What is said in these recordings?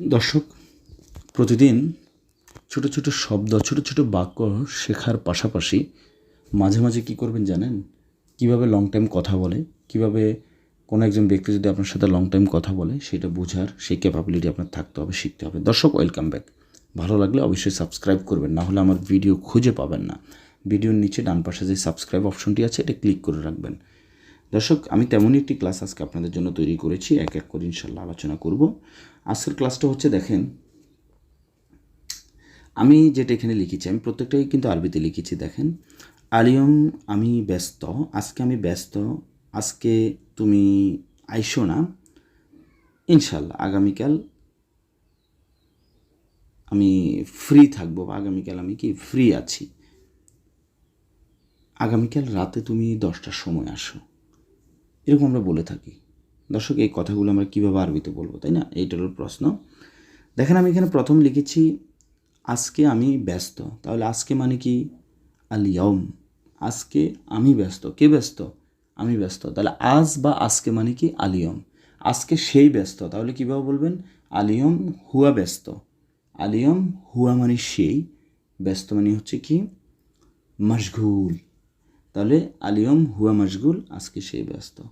দর্শক, প্রতিদিন ছোট ছোট শব্দ, ছোট ছোট বাক্য শেখার পাশাপাশি মাঝে মাঝে কী করবেন জানেন? কীভাবে লং টাইম কথা বলে, কীভাবে কোনো একজন ব্যক্তি যদি আপনার সাথে লং টাইম কথা বলে, সেটা বোঝার, সেই ক্যাপাবিলিটি আপনার থাকতে হবে, শিখতে হবে। দর্শক ওয়েলকাম ব্যাক ভালো লাগলে অবশ্যই সাবস্ক্রাইব করবেন, না হলে আমার ভিডিও খুঁজে পাবেন না। ভিডিওর নিচে ডান পাশে যে সাবস্ক্রাইব অপশনটি আছে, এটা ক্লিক করে রাখবেন। দর্শক, আমি তেমনই একটি ক্লাস আজকে আপনাদের জন্য তৈরি করেছি, এক এক করে ইনশাল্লাহ আলোচনা করব। আজকের ক্লাসটা হচ্ছে দেখেন, আমি যেটা এখানে লিখেছি, আমি প্রত্যেকটাই কিন্তু আরবিতে লিখেছি, দেখেন, আলিয়ম, আমি ব্যস্ত, আজকে আমি ব্যস্ত, আজকে তুমি আইসো না, ইনশাল্লাহ, আগামীকাল আমি ফ্রি থাকব, বা আগামীকাল আমি কি ফ্রি আছি। আগামীকাল রাতে তুমি দশটার সময় আসো। এরকম আমরা বলে থাকি। দর্শক, এই কথাগুলো আমরা কীভাবে আরবিতে বলব, তাই না? এইটার প্রশ্ন। দেখেন, আমি এখানে প্রথম লিখেছি, আজকে আমি ব্যস্ত। তাহলে আজকে মানে কি? আলিয়ম আজকে আমি ব্যস্ত। কে ব্যস্ত? আমি ব্যস্ত। তাহলে আজ বা আজকে মানে কি? আলিয়ম আজকে সেই ব্যস্ত। তাহলে কীভাবে বলবেন? আলিয়ম হুয়া ব্যস্ত। আলিয়ম হুয়া মানে সেই। ব্যস্ত মানে হচ্ছে কি? মশগুল। তাহলে আলিয়ম হুয়া মশগুল, আজকে সেই ব্যস্ত।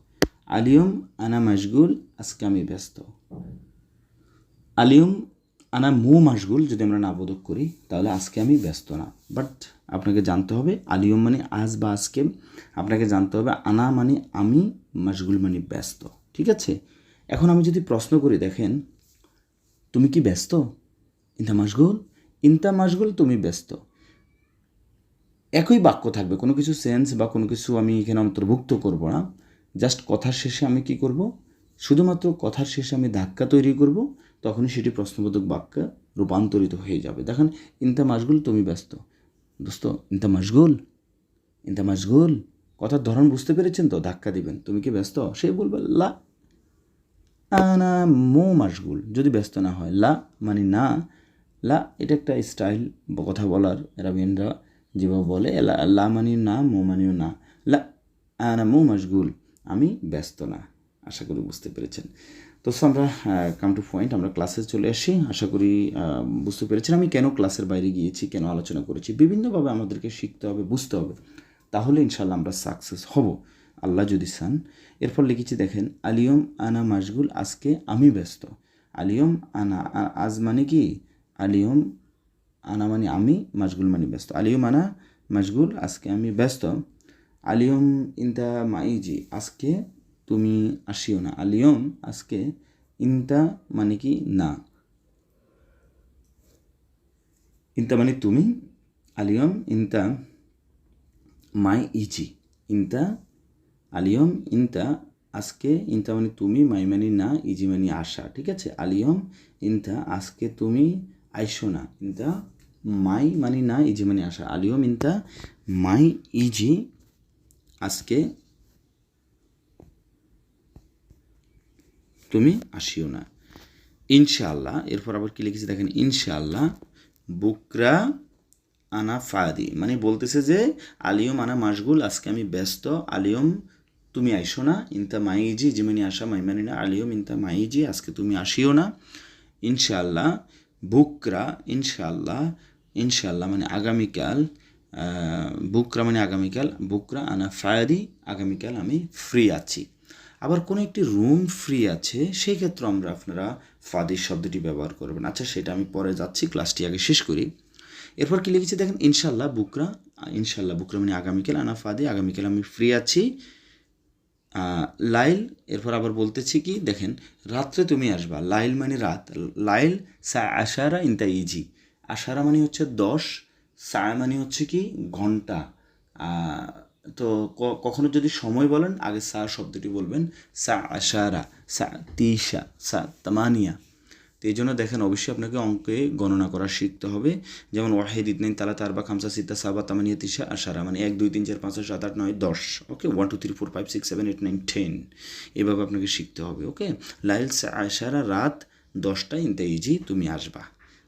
আলিয়ম আনা মশগুল, আজকে আমি ব্যস্ত। আলিয়ম আনা মু মশগুল, যদি আমরা না বোধক করি, তাহলে আজকে আমি ব্যস্ত না। বাট আপনাকে জানতে হবে, আলিয়ম মানে আজ বা আজকে, আপনাকে জানতে হবে আনা মানে আমি, মশগুল মানে ব্যস্ত। ঠিক আছে? এখন আমি যদি প্রশ্ন করি, দেখেন, তুমি কি ব্যস্ত? ইন্তা মশগুল? ইন্তা মশগুল, তুমি ব্যস্ত। একই বাক্য থাকবে। কোনো কিছু সেন্স বা কোনো কিছু আমি এখানে অন্তর্ভুক্ত করব না। জাস্ট কথার শেষে আমি কি করব? শুধুমাত্র কথার শেষে আমি ধাক্কা তৈরি করব, তখনই সেটি প্রশ্নবোধক বাক্যে রূপান্তরিত হয়ে যাবে। দেখেন ইন্তা মাসগুল তুমি ব্যস্ত। দোস্ত ইন্তা মাসগুল ইন্তা মাসগুল কথার ধরন বুঝতে পেরেছেন তো? ধাক্কা দিবেন। তুমি কি ব্যস্ত? সে বলবে, লা। না মো মাসগুল যদি ব্যস্ত না হয়, লা মানে না। লা, এটা একটা স্টাইল কথা বলার রাবিয়ানরা যেভাবে বলে, লা লা মানি না, মো মানিও না। লা, আনা, মো মাসগুল আমি ব্যস্ত না। আশা করি বুঝতে পেরেছেন। তো আমরা কাম টু পয়েন্ট আমরা ক্লাসে চলে আসি। আশা করি বুঝতে পেরেছেন আমি কেন ক্লাসের বাইরে গিয়েছি, কেন আলোচনা করেছি। বিভিন্নভাবে আমাদেরকে শিখতে হবে, বুঝতে হবে। তাহলে ইনশাল্লাহ আমরা সাকসেস হব। আল্লাহ যদি চান। এরপর লিখেছি, দেখেন, আলিয়ম আনা মাসগুল আজকে আমি ব্যস্ত। আলিয়ম আনা আজ মানে কি? আলিয়ম আনা মানে আমি মাসগুল মানে ব্যস্ত। আলিয়ম আনা মাসগুল আজকে আমি ব্যস্ত। আলিয়ম ইন্তা মাইজি, আজকে তুমি আসিও না। আলিয়ম, আজকে ইন্তা মানে কি? না। ইন্তা মানে তুমি, আলিয়ম ইন্তা মাই ইজি ইন্তা আলিয়ম ইন্তা আজকে ইন্তা মানে তুমি, মাই মানে না, ইজি মানে আসা ঠিক আছে? আলিয়ম ইন্তা আজকে তুমি আইসো না ইন্তা মাই মানে না ইজি মানে আসা আলিয়ম ইন্তা মাই ইজি আজকে তুমি আসিও না। ইনশাআল্লাহ, এরপর আবার কি লিখেছে দেখেন, ইনশাআল্লাহ, বুকরা আনা ফাদি মানে বলতেছে যে আলিয়ম আনা মাসগুল আজকে আমি ব্যস্ত, আলিয়ম তুমি আইসো না, ইনতা মাইজি জিমানি আসা মাইমানি না, আলিয়ম ইনতা মাইজি আজকে তুমি আসিও না। ইনশাআল্লাহ বুকরা, ইনশাআল্লাহ ইনশাআল্লাহ মানে আগামীকাল বুকরা মানে আগামীকাল, বুকরা আনা ফায়ারি, আগামীকাল আমি ফ্রি আছি। আবার কোনো একটি রুম ফ্রি আছে, সেই ক্ষেত্রে আমরা আপনারা ফাদির শব্দটি ব্যবহার করবেন। আচ্ছা সেটা আমি পরে যাচ্ছি ক্লাসটি আগে শেষ করি। এরপর কি লিখেছি দেখেন ইনশাল্লাহ বুকরা ইনশাল্লাহ বুকরা মানে আগামীকাল, আনা ফাদি আগামীকাল আমি ফ্রি আছি। লাইল, এরপর আবার বলতেছি কি, দেখেন, রাত্রে তুমি আসবা। লাইল মানে রাত। লাইল, সা আশারা ইনতা ইজি। আশারা মানে হচ্ছে দশ, সা মানে হচ্ছে কি, ঘণ্টা। তো কখনো যদি সময় বলেন, আগে সা শব্দটি বলবেন। সা আশারা, সা তিসা সা তামানিয়া। তো এই জন্য দেখেন অবশ্যই আপনাকে অঙ্কে গণনা করা শিখতে হবে। যেমন ওয়াহেদ ইতনাইন, তালা, তার বা, খামসা সিতা সাবা, তামানিয়া তিসা আশারা মানে এক, দুই, তিন, চার, পাঁচ সাত, আট, নয়, দশ। Okay? One, two, three, four, five, six, seven, eight, nine, ten. এভাবে আপনাকে শিখতে হবে, ওকে? লাইল আশারা, রাত দশটা ইনতে ইজি, তুমি আসবা।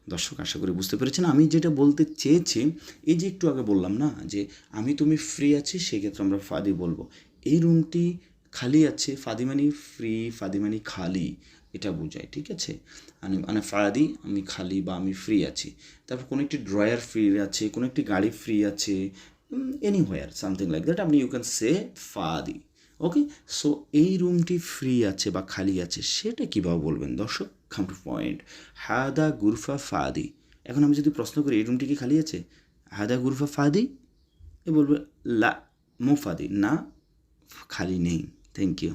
দর্শক, আশা করি বুঝতে পেরেছেন। আমি যেটা বলতে চেয়েছি, এই যে একটু আগে বললাম না, যে আমি তুমি ফ্রি আছি, সেক্ষেত্রে আমরা ফাদি বলব। এই রুমটি খালি আছে, ফাদিমানি ফ্রি ফাদিমানি খালি। এটা বোঝায় ঠিক আছে? মানে মানে ফাদি আমি খালি বা আমি ফ্রি আছি। তারপর কোনো একটি ড্রয়ার ফ্রি আছে, কোনো একটি গাড়ি ফ্রি আছে এনিহোয়ার সামথিং লাইক দ্যাট আপনি ইউ ক্যান সে ফাদি ওকে সো এই রুমটি ফ্রি আছে বা খালি আছে, সেটা কীভাবে বলবেন? দর্শক কাম টু পয়েন্ট হাদা গুরফা ফাদি এখন আমি যদি প্রশ্ন করি, এই রুমটি কি খালি আছে? হাদা গুরফা ফাদি এ বলবে, লা মুফাদি না, খালি নেই। Thank you